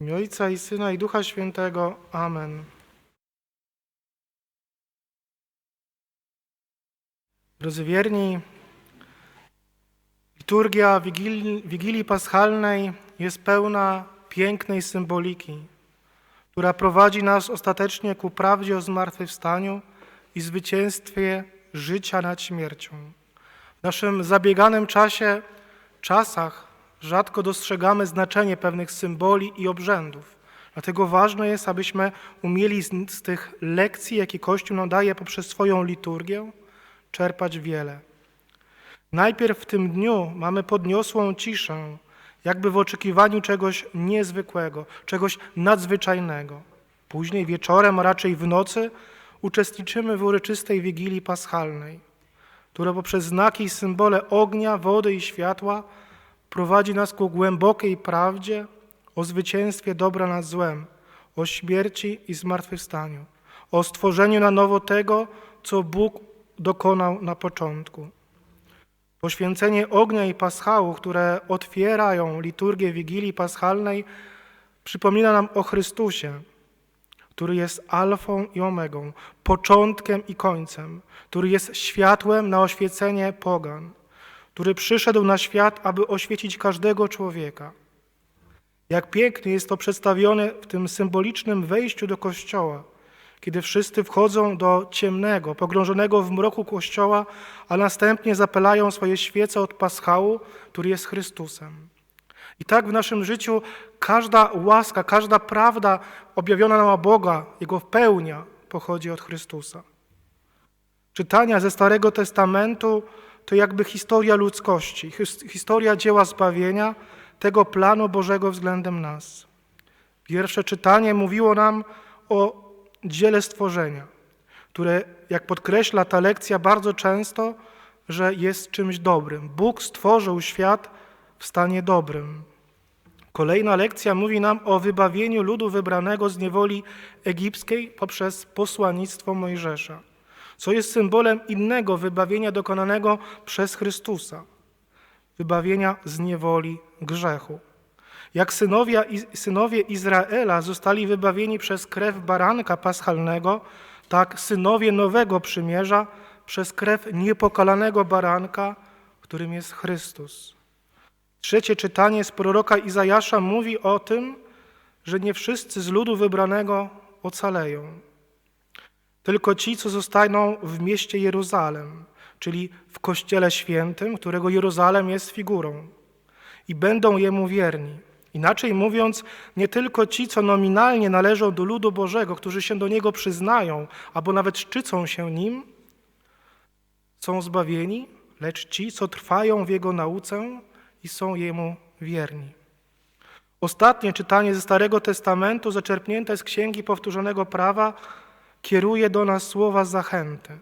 Imię Ojca i Syna i Ducha Świętego. Amen. Drodzy wierni, liturgia Wigilii, Wigilii Paschalnej jest pełna pięknej symboliki, która prowadzi nas ostatecznie ku prawdzie o zmartwychwstaniu i zwycięstwie życia nad śmiercią. W naszym zabieganym czasie, czasach rzadko dostrzegamy znaczenie pewnych symboli i obrzędów. Dlatego ważne jest, abyśmy umieli z, tych lekcji, jakie Kościół nam daje poprzez swoją liturgię, czerpać wiele. Najpierw w tym dniu mamy podniosłą ciszę, jakby w oczekiwaniu czegoś niezwykłego, czegoś nadzwyczajnego. Później wieczorem, a raczej w nocy, uczestniczymy w uroczystej Wigilii Paschalnej, która poprzez znaki i symbole ognia, wody i światła prowadzi nas ku głębokiej prawdzie o zwycięstwie dobra nad złem, o śmierci i zmartwychwstaniu, o stworzeniu na nowo tego, co Bóg dokonał na początku. Poświęcenie ognia i paschału, które otwierają liturgię Wigilii Paschalnej, przypomina nam o Chrystusie, który jest alfą i omegą, początkiem i końcem, który jest światłem na oświecenie pogan, który przyszedł na świat, aby oświecić każdego człowieka. Jak pięknie jest to przedstawione w tym symbolicznym wejściu do kościoła, kiedy wszyscy wchodzą do ciemnego, pogrążonego w mroku kościoła, a następnie zapalają swoje świece od paschału, który jest Chrystusem. I tak w naszym życiu każda łaska, każda prawda objawiona nam Boga, Jego pełnia pochodzi od Chrystusa. Czytania ze Starego Testamentu to jakby historia ludzkości, his- historia dzieła zbawienia, tego planu Bożego względem nas. Pierwsze czytanie mówiło nam o dziele stworzenia, które, jak podkreśla ta lekcja bardzo często, że jest czymś dobrym. Bóg stworzył świat w stanie dobrym. Kolejna lekcja mówi nam o wybawieniu ludu wybranego z niewoli egipskiej poprzez posłannictwo Mojżesza, co jest symbolem innego wybawienia dokonanego przez Chrystusa wybawienia z niewoli grzechu. Jak synowie, Izraela zostali wybawieni przez krew baranka paschalnego, tak synowie nowego przymierza przez krew niepokalanego baranka, którym jest Chrystus. Trzecie czytanie z proroka Izajasza mówi o tym, że nie wszyscy z ludu wybranego ocaleją. Tylko ci, co zostaną w mieście Jeruzalem, czyli w Kościele Świętym, którego Jeruzalem jest figurą, i będą Jemu wierni. Inaczej mówiąc, nie tylko ci, co nominalnie należą do ludu Bożego, którzy się do Niego przyznają, albo nawet szczycą się Nim, są zbawieni, lecz ci, co trwają w Jego nauce i są Jemu wierni. Ostatnie czytanie ze Starego Testamentu, zaczerpnięte z Księgi Powtórzonego Prawa, kieruje do nas słowa zachęty.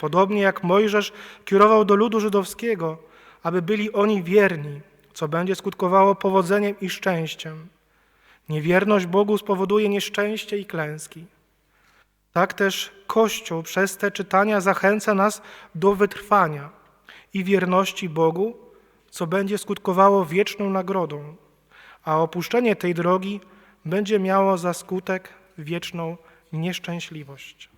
Podobnie jak Mojżesz kierował do ludu żydowskiego, aby byli oni wierni, co będzie skutkowało powodzeniem i szczęściem. Niewierność Bogu spowoduje nieszczęście i klęski. Tak też Kościół przez te czytania zachęca nas do wytrwania i wierności Bogu, co będzie skutkowało wieczną nagrodą, a opuszczenie tej drogi będzie miało za skutek wieczną nieszczęśliwość.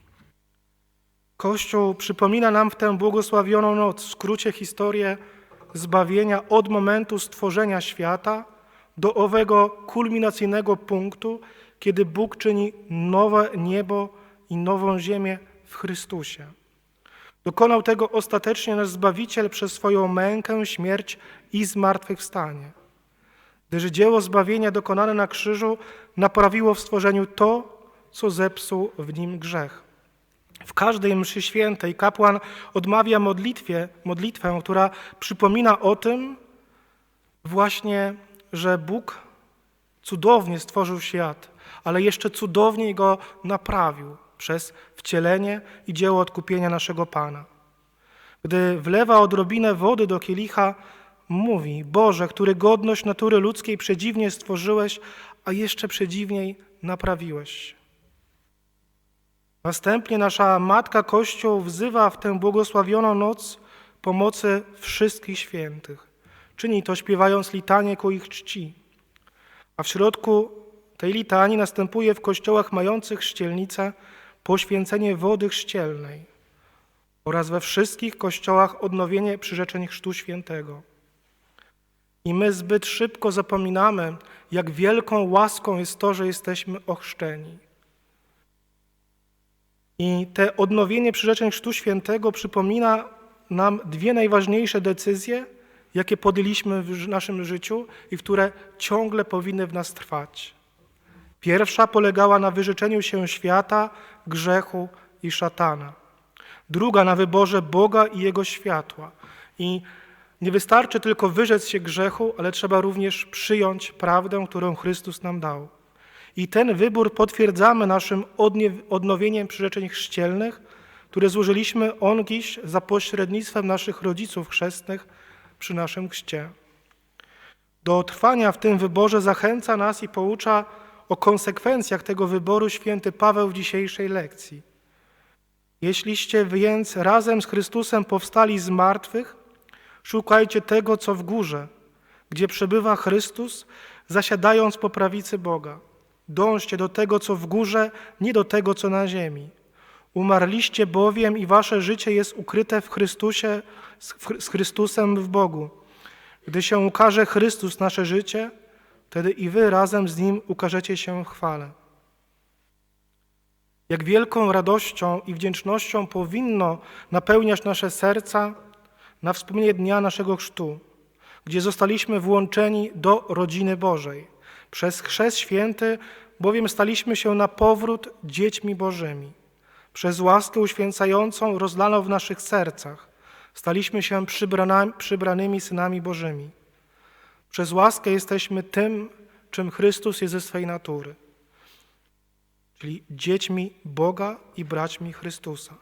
Kościół przypomina nam w tę błogosławioną noc, w skrócie historię zbawienia od momentu stworzenia świata do owego kulminacyjnego punktu, kiedy Bóg czyni nowe niebo i nową ziemię w Chrystusie. Dokonał tego ostatecznie nasz Zbawiciel przez swoją mękę, śmierć i zmartwychwstanie. Gdyż dzieło zbawienia dokonane na krzyżu naprawiło w stworzeniu to, co zepsuł w nim grzech. W każdej mszy świętej kapłan odmawia modlitwie, modlitwę, która przypomina o tym właśnie, że Bóg cudownie stworzył świat, ale jeszcze cudowniej go naprawił przez wcielenie i dzieło odkupienia naszego Pana. Gdy wlewa odrobinę wody do kielicha, mówi: Boże, który godność natury ludzkiej przedziwnie stworzyłeś, a jeszcze przedziwniej naprawiłeś. Następnie nasza Matka Kościół wzywa w tę błogosławioną noc pomocy wszystkich świętych. Czyni to śpiewając litanie ku ich czci. A w środku tej litanii następuje w kościołach mających chrzcielnicę poświęcenie wody chrzcielnej oraz we wszystkich kościołach odnowienie przyrzeczeń Chrztu Świętego. I my zbyt szybko zapominamy, jak wielką łaską jest to, że jesteśmy ochrzczeni. I te odnowienie przyrzeczeń Chrztu Świętego przypomina nam dwie najważniejsze decyzje, jakie podjęliśmy w naszym życiu i które ciągle powinny w nas trwać. Pierwsza polegała na wyrzeczeniu się świata, grzechu i szatana. Druga na wyborze Boga i Jego światła. I nie wystarczy tylko wyrzec się grzechu, ale trzeba również przyjąć prawdę, którą Chrystus nam dał. I ten wybór potwierdzamy naszym odnowieniem przyrzeczeń chrzcielnych, które złożyliśmy ongiś za pośrednictwem naszych rodziców chrzestnych przy naszym chrzcie. Do trwania w tym wyborze zachęca nas i poucza o konsekwencjach tego wyboru święty Paweł w dzisiejszej lekcji. Jeśliście więc razem z Chrystusem powstali z martwych, szukajcie tego, co w górze, gdzie przebywa Chrystus, zasiadając po prawicy Boga. Dążcie do tego, co w górze, nie do tego, co na ziemi. Umarliście bowiem i wasze życie jest ukryte w Chrystusie, z Chrystusem w Bogu. Gdy się ukaże Chrystus, nasze życie, wtedy i wy razem z Nim ukażecie się w chwale. Jak wielką radością i wdzięcznością powinno napełniać nasze serca na wspomnienie dnia naszego chrztu, gdzie zostaliśmy włączeni do rodziny Bożej. Przez chrzest święty bowiem staliśmy się na powrót dziećmi Bożymi. Przez łaskę uświęcającą rozlaną w naszych sercach staliśmy się przybranymi synami Bożymi. Przez łaskę jesteśmy tym, czym Chrystus jest ze swej natury, czyli dziećmi Boga i braćmi Chrystusa.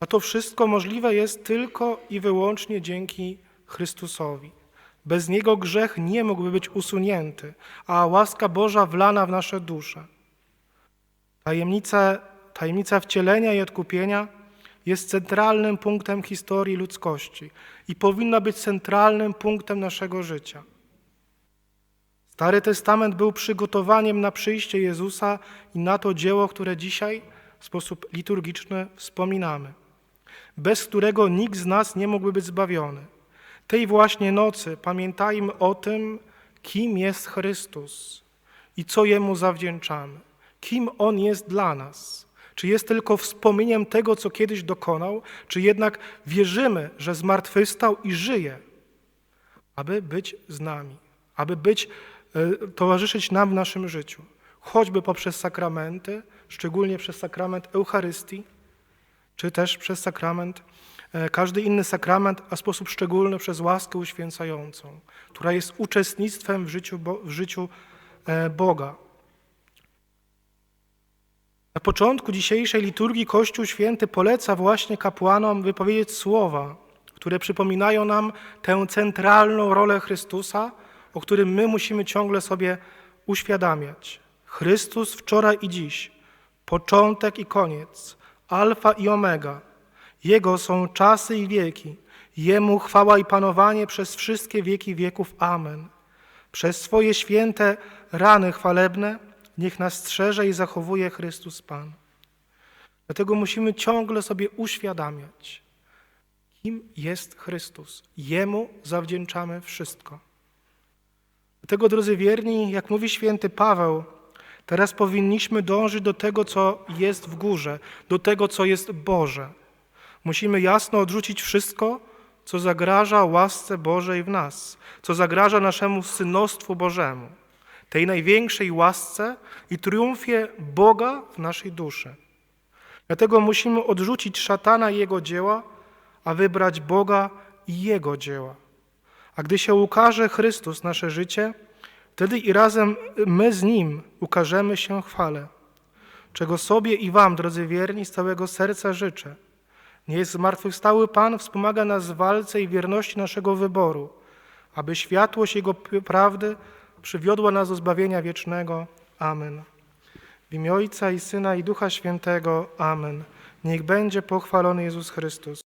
A to wszystko możliwe jest tylko i wyłącznie dzięki Chrystusowi. Bez Niego grzech nie mógłby być usunięty, a łaska Boża wlana w nasze dusze. Tajemnica, tajemnica wcielenia i odkupienia jest centralnym punktem historii ludzkości i powinna być centralnym punktem naszego życia. Stary Testament był przygotowaniem na przyjście Jezusa i na to dzieło, które dzisiaj w sposób liturgiczny wspominamy, bez którego nikt z nas nie mógłby być zbawiony. Tej właśnie nocy pamiętajmy o tym, kim jest Chrystus i co Jemu zawdzięczamy, kim On jest dla nas. Czy jest tylko wspomnieniem tego, co kiedyś dokonał, czy jednak wierzymy, że zmartwychwstał i żyje, aby być z nami, aby być, e, towarzyszyć nam w naszym życiu, choćby poprzez sakramenty, szczególnie przez sakrament Eucharystii, czy też przez sakrament, każdy inny sakrament, a sposób szczególny przez łaskę uświęcającą, która jest uczestnictwem w życiu, w życiu e, Boga. Na początku dzisiejszej liturgii Kościół Święty poleca właśnie kapłanom wypowiedzieć słowa, które przypominają nam tę centralną rolę Chrystusa, o którym my musimy ciągle sobie uświadamiać. Chrystus wczoraj i dziś, początek i koniec, alfa i omega. Jego są czasy i wieki. Jemu chwała i panowanie przez wszystkie wieki wieków. Amen. Przez swoje święte rany chwalebne Niech nas strzeże i zachowuje Chrystus Pan. Dlatego musimy ciągle sobie uświadamiać, kim jest Chrystus. Jemu zawdzięczamy wszystko. Dlatego, drodzy wierni, jak mówi święty Paweł, teraz powinniśmy dążyć do tego, co jest w górze, do tego, co jest Boże. Musimy jasno odrzucić wszystko, co zagraża łasce Bożej w nas, co zagraża naszemu synostwu Bożemu tej największej łasce i triumfie Boga w naszej duszy. Dlatego musimy odrzucić szatana i jego dzieła, a wybrać Boga i jego dzieła. A gdy się ukaże Chrystus, nasze życie, wtedy i razem my z Nim ukażemy się chwale, czego sobie i Wam, drodzy wierni, z całego serca życzę. Niech zmartwychwstały Pan wspomaga nas w walce i wierności naszego wyboru, aby światłość Jego prawdy przywiodła nas do zbawienia wiecznego. Amen. W imię Ojca i Syna i Ducha Świętego. Amen. Niech będzie pochwalony Jezus Chrystus.